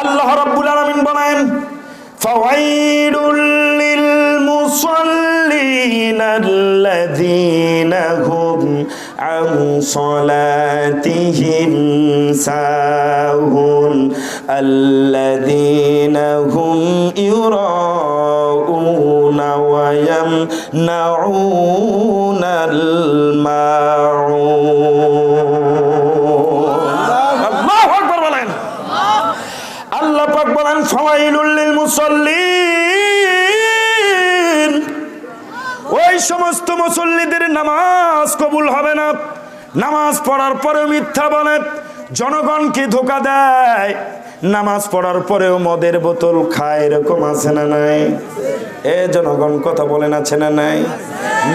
আল্লাহ রাব্বুল আলামিন বলেন, ফাওয়াইলুল লিল মুসাল্লিন আল্লাযীনা হুম আন সালাতিহিম সাহুন, আল্লাযীনা হুম ইউরাউনা ওয়া ইয়ামনাউনাল মাউন নামাজ পড়ার পরেও মিথ্যা বলে জনগণকে ধোকা দেয়? নামাজ পড়ার পরেও মদের বোতল খায়, এরকম আছে না নাই? এ জনগণ কথা বলেন আছে না নাই?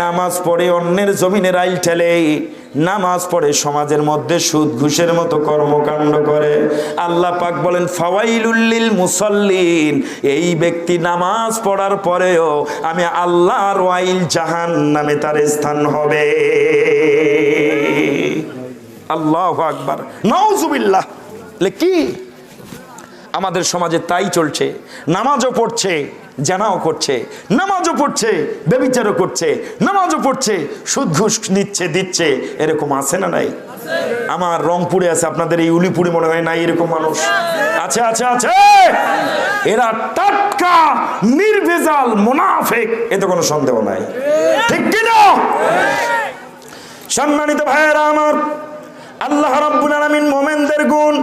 নামাজ পড়ে অন্যের জমিনের আইল ঠেলে, নামাজ পড়ে সমাজের মধ্যে সুদ ঘুষের মতো কর্মকাণ্ড করে। আল্লাহ পাক বলেন ফাওয়াইলুল্লিল মুসল্লিন এই ব্যক্তি নামাজ পড়ার পরেও আমি আল্লাহর ওয়াইল জাহান নামে তার স্থান হবে। আল্লাহ আকবার। নওজুবিল্লাহ কি? আমাদের সমাজে তাই চলছে। নামাজও পড়ছে, জানাও করছে, নামাজও পড়ছে বেবিচারও করছে, নামাজও পড়ছে, সুদ ঘুষ নিচ্ছে, দিচ্ছে, এরকম আছে না নাই? আমার রংপুরে আছে, আপনাদের এই উলিপুরে মনে হয় নাই এরকম মানুষ? আছে আছে আছে! এরা টাটকা, নির্ভেজাল, মোনাফেক, এতে কোনো সন্দেহ নাই। ঠিক কিনা? সম্মানিত ভাইয়েরা আমার আল্লাহ রাব্বুল আলামিন মোমেনদের গুণ,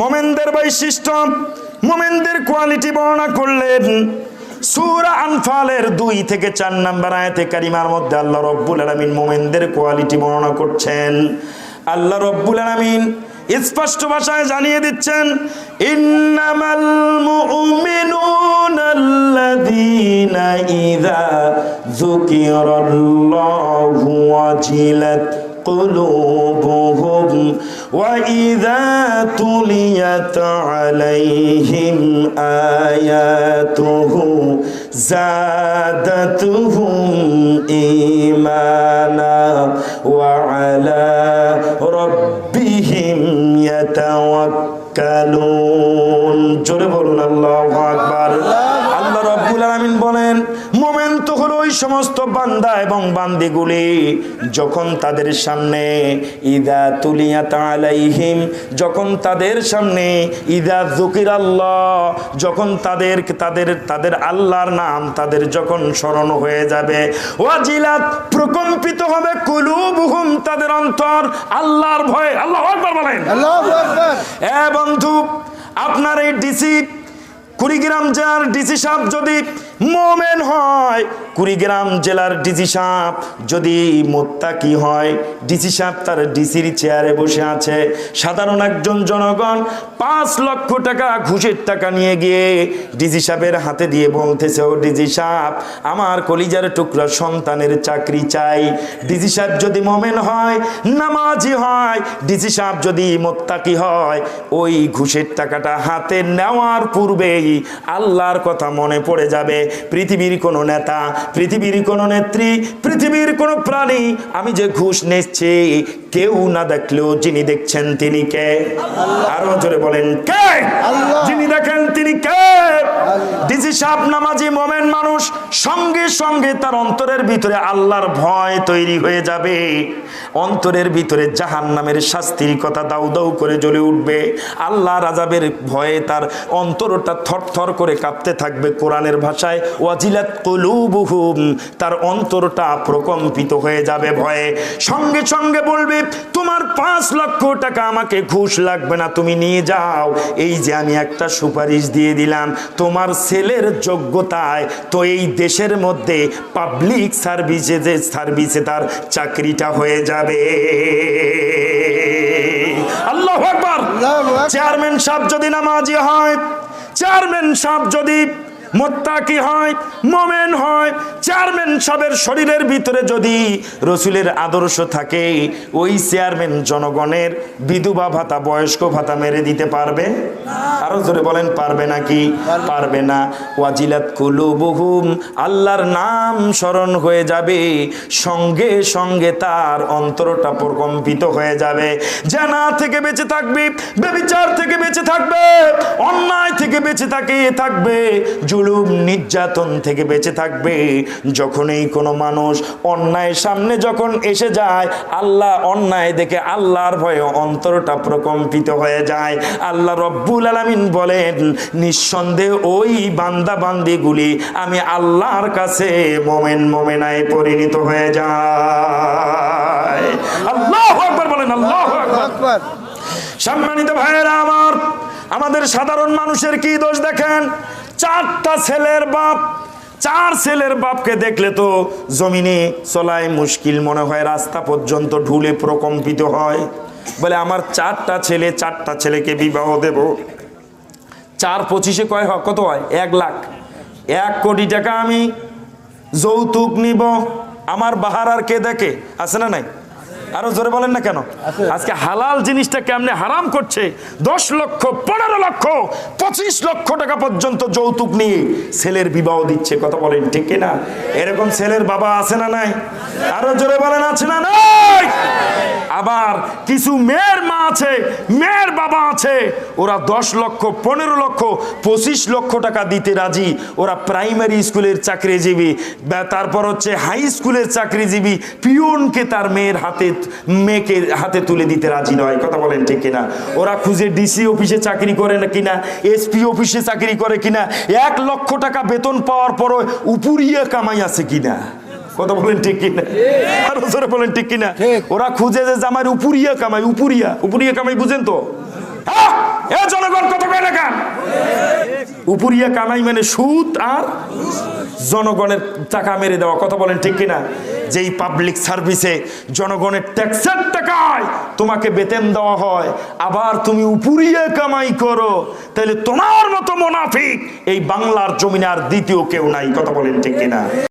মোমেনদের বৈশিষ্ট্য, মোমেনদের কোয়ালিটি বর্ণনা করলেন। সূরা আনফালের দুই থেকে চার নাম্বার আয়াতে কারিমার মধ্যে আল্লাহ রব্বুল আলামিন মোমেনদের কোয়ালিটি বর্ণনা করছেন। আল্লাহ রব্বুল আলামিন স্পষ্ট ভাষায় জানিয়ে দিচ্ছেন, ইন্নামাল মুমিনুনা আল্লাযীনা ইযা যুকিরাল্লাহু ওয়াজিলাত। قلوبهم وإذا تليت عليهم آياته زادتهم إيمانا وعلى ربهم يتوكلون جرب الله أكبر الله সমস্ত বান্দা এবং বান্দিগুলি যখন তাদের সামনে ইদা তুলিয়া আলাইহিম যখন তাদের সামনে ইদা জুকির আল্লাহ যখন তাদের তাদের তাদের আল্লাহর নাম তাদের যখন স্মরণ হয়ে যাবে ওয়াজিলাত প্রকম্পিত হবে কুলুবুহুম তাদের অন্তর আল্লাহর ভয়ে। আল্লাহ আকবার বলেন। আল্লাহু আকবার। এ বন্ধু আপনার এই ডিসি কুড়িগ্রাম জেলার ডিসি সাহেব যদি মোমেন হয়। কুড়িগ্রাম জেলার ডিসি সাহেব যদি মোত্তাকি হয়, ডিসি সাহেব তার ডিসির চেয়ারে বসে আছে। সাধারণ একজন জনগণ পাঁচ লক্ষ টাকা ঘুষের টাকা নিয়ে গিয়ে ডিসি সাহেবের হাতে দিয়ে বলতেছে, ও ডিসি সাহেব, আমার কলিজার টুকরা সন্তানের চাকরি চাই। ডিসি সাহেব যদি মোমেন হয়, নামাজি হয়, ডিসি সাহেব যদি মোত্তাকি হয়, ওই ঘুষের টাকাটা হাতে নেওয়ার পূর্বেই আল্লাহর কথা মনে পড়ে যাবে। পৃথিবীর কোনো নেতা পৃথিবীর কোনো নেত্রী পৃথিবীর কোনো প্রাণী আমি যে ঘুষ নিচ্ছি কেউ না দেখলেও যিনি দেখছেন তিনি কে? আরও জোরে বলেন কে। যিনি দেখেন তিনি কে? ডিসি সাহেব নামাজি মোমেন মানুষ সঙ্গে সঙ্গে তার অন্তরের ভিতরে আল্লাহর ভয় তৈরি হয়ে যাবে। অন্তরের ভিতরে জাহান নামের শাস্তির কথা দাউ দাউ করে জ্বলে উঠবে। আল্লাহ রাজাবের ভয়ে তার অন্তরটা থরথর করে কাঁপতে থাকবে কোরআনের ভাষায়। ওয়াজিলাত কুলুবুহুম, তার অন্তরটা প্রকম্পিত হয়ে যাবে ভয়ে। সঙ্গে সঙ্গে বলবে, তোমার পাঁচ লক্ষ টাকা আমাকে ঘুষ লাগবে না, তুমি নিয়ে যাও। এই যে আমি একটা সুপারিশ দিয়ে দিলাম, তোমার ছেলের যোগ্যতায় তো এই দেশের মধ্যে পাবলিক সার্ভিসে সার্ভিসে তার চাকরিটা হয়ে যাবে। আল্লাহ একবার আল্লাহু আকবার। চেয়ারম্যান সাহেব যদি নামাজি হয় চেয়ারম্যান সাহেব যদি মোত্তাকি হয়? মোমেন হয়। চেয়ারম্যান সাহেবের শরীরের ভিতরে যদি রসুলের আদর্শ থাকে, ওই চেয়ারম্যান জনগণের বিধবা ভাতা, বয়স্ক ভাতা মেরে দিতে পারবে? আরও জোরে বলেন, পারবে নাকি? পারবে না। ওয়াজিলাত কুলুবুহুম, আল্লাহর নাম স্মরণ হয়ে যাবে। সঙ্গে সঙ্গে তার অন্তরটা প্রকম্পিত হয়ে যাবে। জানা থেকে বেঁচে থাকবে, বেবিচার থেকে বেঁচে থাকবে, অন্যায় থেকে বেঁচে থাকে, থাকবে। জুলুম নির্যাতন থেকে বেঁচে থাকবে। যখন এই কোনো মানুষ অন্যায়ের সামনে যখন এসে যায় আল্লাহ অন্যায় দেখে আল্লাহর ভয়ে অন্তরটা প্রকম্পিত হয়ে যায়। আল্লাহ রব্বুল আলামিন বলেন নিঃসন্দেহ ওই বান্দা বান্দিগুলি আমি আল্লাহর কাছে মোমেন মোমেনায় পরিণত হয়ে যায়। আল্লাহ আকবার বলেন আল্লাহ আকবার। সম্মানিত ভাইয়েরা আমার আমাদের সাধারণ মানুষের কি দোষ দেখেন? চারটা ছেলের বাপ, চার ছেলের বাপকে দেখলে তো জমিনে চলায় মুশকিল মনে হয়, রাস্তা পর্যন্ত ঢুলে প্রকম্পিত হয়। বলে, আমার চারটা ছেলে, চারটা ছেলেকে বিবাহ দেব। চার পঁচিশে কয় হয়? কত হয়? এক লাখ। এক কোটি টাকা আমি যৌতুক নিব। আমার বাহার আর কে দেখে? আছে না নাই? আরও জোরে বলেন না কেন? আজকে হালাল জিনিসটা কেমনে হারাম করছে? দশ লক্ষ পনেরো লক্ষ পঁচিশ লক্ষ টাকা পর্যন্ত যৌতুক নিয়ে ছেলের বিবাহ দিচ্ছে কথা বলেন ঠিক না? এরকম ছেলের বাবা আছে না নাই? আরও জোরে বলেন আছে না নাই? আবার কিছু মেয়ের মা আছে মেয়ের বাবা আছে। ওরা দশ লক্ষ পনেরো লক্ষ পঁচিশ লক্ষ টাকা দিতে রাজি। ওরা প্রাইমারি স্কুলের চাকরিজীবী। তারপর হচ্ছে হাই স্কুলের চাকরিজীবী। পিয়নকে তার মেয়ের হাতে মেয়েকে হাতে তুলে দিতে রাজি নয়। কথা বলেন ঠিক কিনা? ওরা খুঁজে ডিসি অফিসে চাকরি করে না কিনা? এসপি অফিসে চাকরি করে কিনা? এক লক্ষ টাকা বেতন পাওয়ার পরও উপরিয়া কামাই আছে কিনা? কথা বলেন ঠিক কিনা? আরও জোরে বলেন ঠিক কিনা? ওরা খুঁজে যে জামার উপরিয়া কামাই উপরিয়া উপরিয়া কামাই বুঝেন তো? এ জনগণ কত কয় টাকা উপরিয়া কামাই মানে সুদ আর জনগণের টাকা মেরে দেওয়া, কথা বলেন ঠিক কিনা? যেই পাবলিক সার্ভিসে জনগণের ট্যাক্সের টাকায় তোমাকে বেতন দেওয়া হয়, আবার তুমি উপরিয়া কামাই করো তাহলে তোমার মতো মোনাফিক এই বাংলার জমিনে আর দ্বিতীয় কেউ নাই, কথা বলেন ঠিক কিনা?